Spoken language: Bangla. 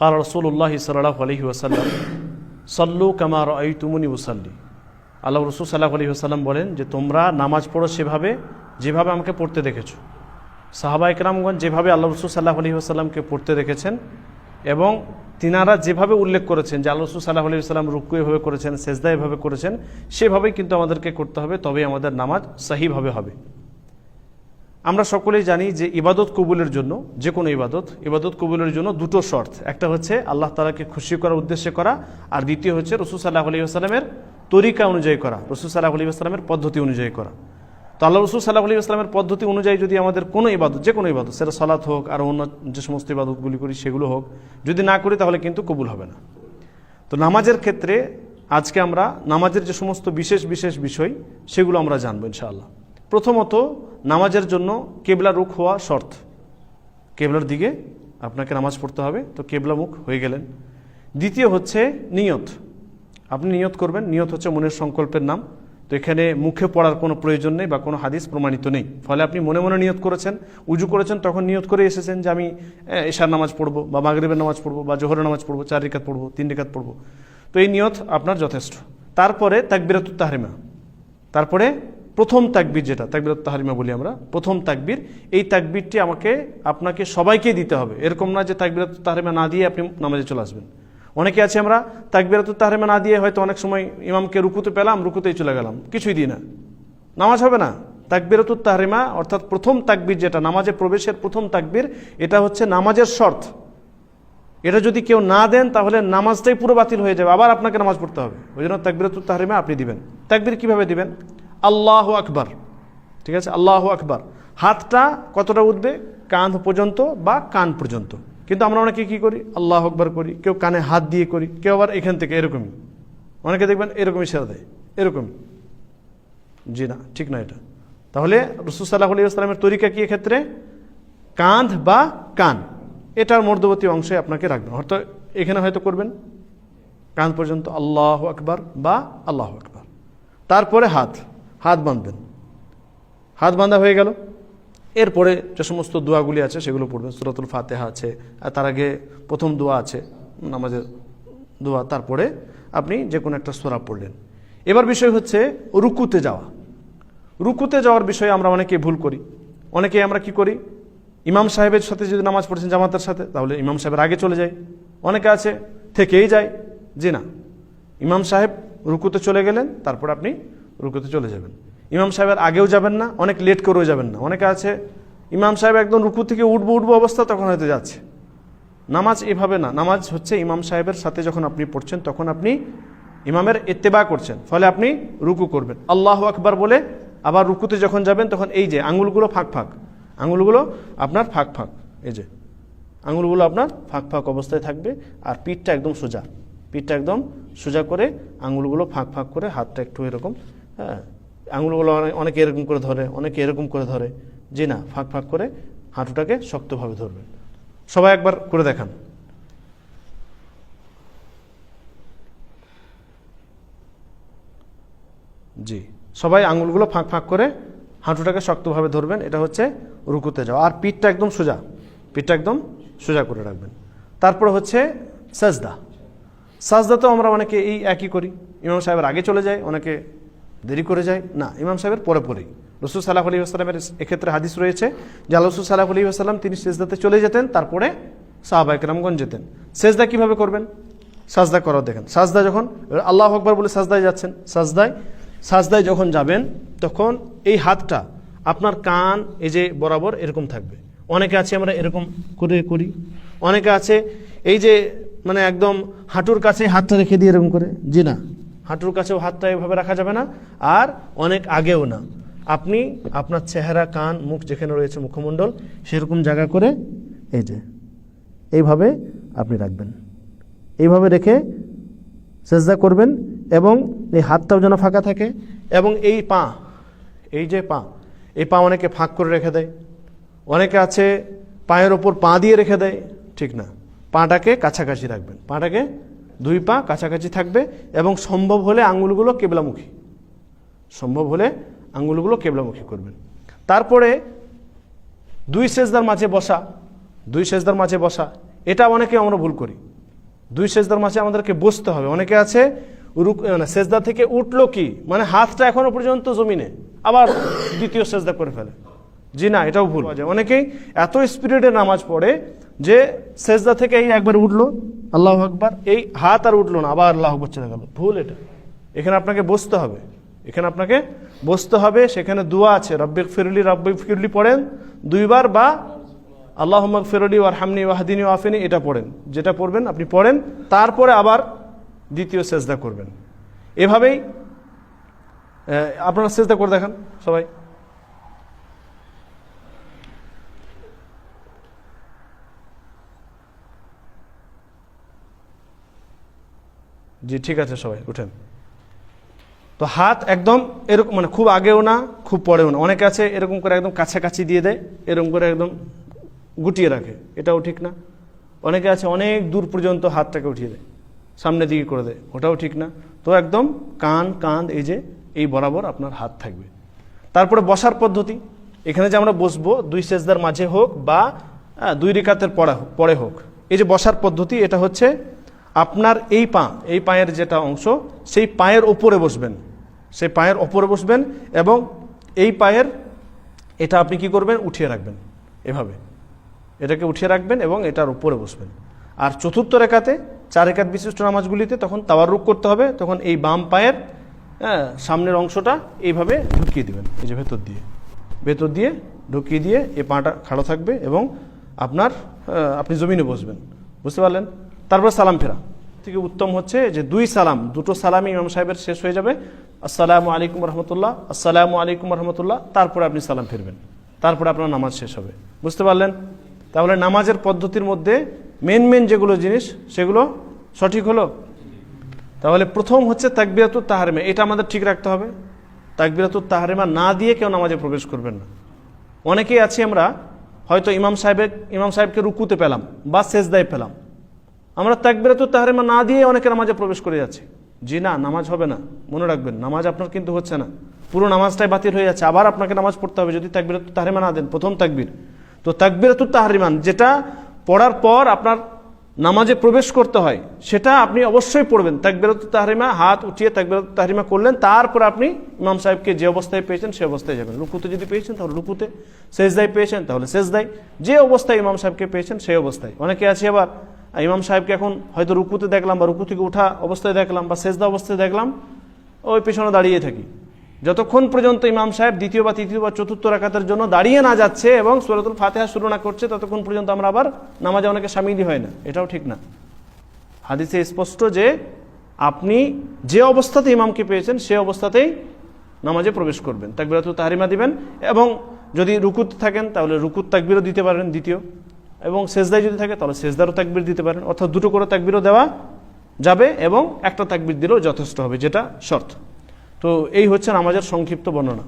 قال رسول الله صلى الله عليه وسلم সল্লু কামার আইতুমুনি উসাল্লি আল্লাহ রসুল সাল্লাহ আলী আসাল্লাম বলেন যে তোমরা নামাজ পড়ো সেভাবে যেভাবে আমাকে পড়তে দেখেছো সাহাবা একরামগঞ্জ যেভাবে আল্লাহ রসুল সাল্লাহ আলী আসাল্লামকে পড়তে দেখেছেন এবং তিনারা যেভাবে উল্লেখ করেছেন যে আল্লাহ রসুল সাল্লাহ আলী সাল্লাম রুকু এভাবে করেছেন সেজদা এভাবে করেছেন সেভাবেই কিন্তু আমাদেরকে করতে হবে তবেই আমাদের নামাজ সাহিভাবে হবে আমরা সকলেই জানি যে ইবাদত কবুলের জন্য যে কোনো ইবাদত ইবাদত কবুলের জন্য দুটো শর্ত। একটা হচ্ছে আল্লাহ তালাকে খুশি করার উদ্দেশ্যে করা, আর দ্বিতীয় হচ্ছে রসুল সাল্লাহ আলী আসসালামের তরিকা অনুযায়ী করা, রসুল সাল্লাহ আলী আসসালামের পদ্ধতি অনুযায়ী করা। তো আল্লাহ রসুল সাল্লাহ আলী আসলামের পদ্ধতি অনুযায়ী যদি আমাদের কোনো ইবাদত, যে কোনো ইবাদত, সেটা সলাৎ হোক, আর অন্য যে সমস্ত ইবাদতগুলি করি, সেগুলো হোক, যদি না করি তাহলে কিন্তু কবুল হবে না। তো নামাজের ক্ষেত্রে আজকে আমরা, নামাজের যে সমস্ত বিশেষ বিশেষ বিষয়, সেগুলো আমরা জানব ইনশাআল্লাহ। প্রথমত, নামাজের জন্য কেবলা রুখ হওয়া শর্ত। কেবলার দিকে আপনাকে নামাজ পড়তে হবে, তো কেবলা মুখ হয়ে গেলেন। দ্বিতীয় হচ্ছে নিয়ত। আপনি নিয়ত করবেন। নিয়ত হচ্ছে মনের সংকল্পের নাম। তো এখানে মুখে পড়ার কোনো প্রয়োজন নেই বা কোনো হাদিস প্রমাণিত নেই। ফলে আপনি মনে মনে নিয়ত করেছেন, উজু করেছেন, তখন নিয়ত করে এসেছেন যে আমি এশার নামাজ পড়ব বা মাগরিবের নামাজ পড়ব বা জোহরের নামাজ পড়ব, চার রেখাত পড়ব, তিন রেখাত পড়ব। তো এই নিয়ত আপনার যথেষ্ট। তারপরে তাকবিরাতুত তাহরিমা। তারপরে প্রথম তাকবির যেটা তাকবিরাত তাহারিমা বলি আমরা, প্রথম তাকবির, এই তাকবিরটি আমাকে, আপনাকে সবাইকে দিতে হবে। এরকম না যে তাকবিরাত তাহারিমা না দিয়ে আপনি নামাজে চলে আসবেন। অনেকে আছে আমরা তাকবিরাত তাহারিমা না দিয়ে হয়তো অনেক সময় ইমামকে রুকুতে পেলাম, রুকুতেই চলে গেলাম। কিছুই দিই না। নামাজ হবে না। তাকবিরাতুত তাহারিমা অর্থাৎ প্রথম তাকবির যেটা, নামাজে প্রবেশের প্রথম তাকবির, এটা হচ্ছে নামাজের শর্ত। এটা যদি কেউ না দেন, তাহলে নামাজটাই পুরো বাতিল হয়ে যাবে। আবার আপনাকে নামাজ পড়তে হবে। ওই জন্য তাকবিরাতুত তাহরিমা আপনি দিবেন। তাকবির কীভাবে দিবেন? আল্লাহ আকবার। ঠিক আছে? আল্লাহ আকবার। হাতটা কতটা উঠবে? কাঁধ পর্যন্ত বা কান পর্যন্ত। কিন্তু আমরা অনেকে কী করি? আল্লাহ আকবার করি। কেউ কানে হাত দিয়ে করি। কেউ আবার এখান থেকে এরকমই। অনেকে দেখবেন এরকমই সেরা দেয়। এরকমই জি না, ঠিক না এটা। তাহলে রসুল সাল্লাহ আলী আসলামের তরিকা কি এক্ষেত্রে? কাঁধ বা কান। এটার মধ্যবর্তী অংশে আপনাকে রাখবেন। হয়তো এখানে হয়তো করবেন, কান পর্যন্ত আল্লাহ আকবার বা আল্লাহ আকবার। তারপরে হাত। হাত বাঁধবেন। হাত বাঁধা হয়ে গেল। এরপরে যে সমস্ত দোয়াগুলি আছে, সেগুলো পড়বেন। সুরাতুল ফাতেহা আছে, আর তার আগে প্রথম দোয়া আছে, নামাজের দোয়া। তারপরে আপনি যে কোনো একটা সোরা পড়লেন। এবার বিষয় হচ্ছে রুকুতে যাওয়া। রুকুতে যাওয়ার বিষয়ে আমরা অনেকে ভুল করি। অনেকে আমরা কি করি? ইমাম সাহেবের সাথে যদি নামাজ পড়ছেন জামাতের সাথে, তাহলে ইমাম সাহেবের আগে চলে যায়। অনেকে আছে, থেকেই যায়। যে না। ইমাম সাহেব রুকুতে চলে গেলেন, তারপর আপনি রুকুতে চলে যাবেন। ইমাম সাহেবের আগেও যাবেন না, অনেক লেট করেও যাবেন না। অনেকে আছে, ইমাম সাহেব একদম রুকু থেকে উঠবো উঠবো অবস্থা, তখন হয়তো যাচ্ছে। নামাজ এভাবে না, নামাজ হচ্ছে ইমাম সাহেবের সাথে যখন আপনি পড়ছেন, তখন আপনি ইমামের এত্তেবা করছেন, ফলে আপনি রুকু করবেন। আল্লাহ আকবার বলে আবার রুকুতে যখন যাবেন, তখন এই যে আঙুলগুলো ফাঁক ফাঁক আঙুলগুলো আপনার ফাঁক ফাঁক, এই যে আঙুলগুলো আপনার ফাঁক ফাঁক অবস্থায় থাকবে আর পিঠটা একদম সোজা, পিঠটা একদম সোজা করে আঙুলগুলো ফাঁক ফাঁক করে হাতটা একটু এরকম হ্যাঁ আঙুলগুলো অনেক- এরকম করে ধরে, অনেকে এরকম করে ধরে। জি না, ফাঁক ফাঁক করে হাঁটুটাকে শক্তভাবে ধরবেন। সবাই একবার করে দেখান। জি, সবাই আঙুলগুলো ফাঁক ফাঁক করে হাঁটুটাকে শক্তভাবে ধরবেন। এটা হচ্ছে রুকুতে যাওয়া। আর পিঠটা একদম সোজা, পিঠটা একদম সোজা করে রাখবেন। তারপরে হচ্ছে সাজদা। সাজদা তো আমরা অনেকে এই একই করি। ইমাম সাহেবের আগে চলে যায়, অনেকে দেরি করে যায়? না, ইমাম সাহেবের পরে পরেই। রসুল সাল্লাহ আলী আসসালামের এক্ষেত্রে হাদিস রয়েছে যে রসুল সাল্লাহ আলী আসসালাম তিনি সেজদাতে চলে যেতেন, তারপরে সাহাবা একরামগঞ্জ যেতেন। সেজদা কীভাবে করবেন? সাজদা করাও দেখেন। সাজদা যখন, আল্লাহ আকবর বলে সাজদায় যাচ্ছেন, সাজদায় সাজদায় যখন যাবেন, তখন এই হাতটা আপনার কান, এই যে বরাবর এরকম থাকবে। অনেকে আছে আমরা এরকম করে করি। অনেকে আছে এই যে মানে একদম হাঁটুর কাছে হাতটা রেখে দিয়ে এরকম করে। জি না। হাঁটুর কাছেও হাতটা এভাবে রাখা যাবে না, আর অনেক আগেও না। আপনি আপনার চেহারা, কান, মুখ যেখানে রয়েছে, মুখমণ্ডল, সেরকম জায়গা করে এই যে, এইভাবে আপনি রাখবেন। এইভাবে রেখে সেজদা করবেন এবং এই হাতটাও যেন ফাঁকা থাকে এবং এই পা, এই যে পা, এই পা অনেকে ফাঁক করে রেখে দেয়। অনেকে আছে পায়ের ওপর পা দিয়ে রেখে দেয়, ঠিক না। পাটাকে কাছাকাছি রাখবেন। পাটাকে দুই পা কাছাকাছি থাকবে এবং সম্ভব হলে আঙুলগুলো কেবলামুখী। সম্ভব হলে আঙুলগুলো কেবলামুখী করবেন। তারপরে দুই সেজদার মাঝে বসা, দুই সেজদার মাঝে বসা, এটা অনেকে আমরা ভুল করি। দুই সেজদার মাঝে আমাদেরকে বসতে হবে। অনেকে আছে, রুক মানে সেজদা থেকে উঠল কি? মানে হাতটা এখনও পর্যন্ত জমিনে, আবার দ্বিতীয় সেজদা করে ফেলে। জি না, এটাও ভুল। অনেকেই এত স্পিরিটে নামাজ পড়ে যে সেজদা থেকে এই একবার উঠল আল্লাহ আকবার, এই হাত আর উঠল না, আবার আল্লাহ আকবর চলে গেল। ভুল এটা। এখানে আপনাকে বসতে হবে। এখানে আপনাকে বসতে হবে, সেখানে দোয়া আছে। রব্বিক ফিরলি রব্বিক ফিরলি পড়েন, দুইবার বা আল্লাহ ফিরলি ওয়ার হামনি ওয়াহাদিনী ওয়াফিনি, এটা পড়েন। যেটা পড়বেন, আপনি পড়েন। তারপরে আবার দ্বিতীয় সেজদা করবেন। এভাবেই আপনারা সেজদা করে দেখান, সবাই। জি ঠিক আছে সবাই উঠেন। তো হাত একদম এরকম মানে খুব আগেও না খুব পরেও না। অনেকে আছে এরকম করে একদম কাছাকাছি দিয়ে দেয় এরকম করে একদম গুটিয়ে রাখে। এটাও ঠিক না। অনেকে আছে অনেক দূর পর্যন্ত হাতটাকে উঠিয়ে দেয় সামনের দিকে করে দেয়। ওটাও ঠিক না। তো একদম কান কান এই যে এই বরাবর আপনার হাত থাকবে। তারপরে বসার পদ্ধতি এখানে যে আমরা বসবো দুই সেজদার মাঝে হোক বা আহ, দুই রেখাতের পড়া পরে হোক। এই যে বসার পদ্ধতি এটা হচ্ছে আপনার এই পা এই পায়ের যেটা অংশ সেই পায়ের ওপরে বসবেন। সেই পায়ের ওপরে বসবেন এবং এই পায়ের এটা আপনি কি করবেন? উঠিয়ে রাখবেন। এভাবে। এটাকে উঠিয়ে রাখবেন এবং এটার উপরে বসবেন। আর চতুর্থ রেখাতে চার রেখাত বিশিষ্ট নামাজগুলিতে তখন তাওয়ারুক করতে হবে তখন এই বাম পায়ের হ্যাঁ, সামনের অংশটা এইভাবে ঢুকিয়ে দিবেন। এই যে ভেতর দিয়ে। ভেতর দিয়ে ঢুকিয়ে দিয়ে এই পাটা খাড়ো থাকবে এবং আপনার আপনি জমিনে বসবেন। বুঝতে পারলেন? তারপর সালাম ফেরা। থেকে উত্তম হচ্ছে যে দুই সালাম, দুটো সালামই ইমাম সাহেবের শেষ হয়ে যাবে। আসসালামু আলাইকুম রহমতুল্লাহ, আসসালামু আলাইকুম রহমতুল্লাহ, তারপরে আপনি সালাম ফিরবেন। তারপরে আপনার নামাজ শেষ হবে। বুঝতে পারলেন? তাহলে নামাজের পদ্ধতির মধ্যে মেন মেন যেগুলো জিনিস, সেগুলো সঠিক হলো? তাহলে প্রথম হচ্ছে তাকবিরাতুর তাহারিমা। এটা আমাদের ঠিক রাখতে হবে। তাকবিরাতুর তাহারিমা না দিয়ে কেউ নামাজে প্রবেশ করবেন না। অনেকেই আছি আমরা, হয়তো ইমাম সাহেবের, ইমাম সাহেবকে রুকুতে পেলাম বা সেজদায় পেলাম। আমরা তাকবিরাতুর তাহারিমা না দিয়ে অনেকে নামাজে প্রবেশ করে যাচ্ছি। জি না, নামাজ হবে না। মনে রাখবেন, নামাজ আপনার কিন্তু হচ্ছে না। পুরো নামাজটাই বাতিল হয়ে যাচ্ছে। আবার আপনাকে নামাজ পড়তে হবে যদি তাকবিরাতুর তাহারিমা না দেন, প্রথম তাকবির। তো তাকবিরাতুর তাহারিমান, যেটা পড়ার পর আপনার নামাজে প্রবেশ করতে হয়, সেটা আপনি অবশ্যই পড়বেন। তাকবিরাতুর তাহারিমা, হাত উঠিয়ে তাকবিরাতুর তাহারিমা করলেন, তারপর আপনি ইমাম সাহেবকে যে অবস্থায় পেয়েছেন, সে অবস্থায় যাবেন। রুকুতে যদি পেয়েছেন, তাহলে রুকুতে। সেজদায় পেয়েছেন, তাহলে সেজদায়। যে অবস্থায় ইমাম সাহেবকে পেয়েছেন, সেই অবস্থায়। অনেকে আছে আবার ইমাম সাহেবকে এখন হয়তো রুকুতে দেখলাম বা রুকু থেকে উঠা অবস্থায় দেখলাম বা সেজদা অবস্থায় দেখলাম, ওই পেছনে দাঁড়িয়ে থাকি। যতক্ষণ পর্যন্ত ইমাম সাহেব দ্বিতীয় বা তৃতীয় বা চতুর্থ রাখাতের জন্য দাঁড়িয়ে না যাচ্ছে এবং সুরাতুল ফাতেহা শুরু না করছে, ততক্ষণ পর্যন্ত আমরা আবার নামাজে অনেকে সামিলই হয় না। এটাও ঠিক না। হাদিসে স্পষ্ট যে আপনি যে অবস্থাতে ইমামকে পেয়েছেন, সে অবস্থাতেই নামাজে প্রবেশ করবেন, তাকবিরাতুল তাহারিমা দিবেন এবং যদি রুকুত থাকেন তাহলে রুকুত তাকবিরও দিতে পারেন দ্বিতীয়। এবং সেজদায় যদি থাকে, তাহলে সেজদারও তাকবির দিতে পারেন। অর্থাৎ দুটো করে তাকবিরও দেওয়া যাবে এবং একটা তাকবির দিলেও যথেষ্ট হবে, যেটা শর্ত। তো এই হচ্ছে নামাজের সংক্ষিপ্ত বর্ণনা।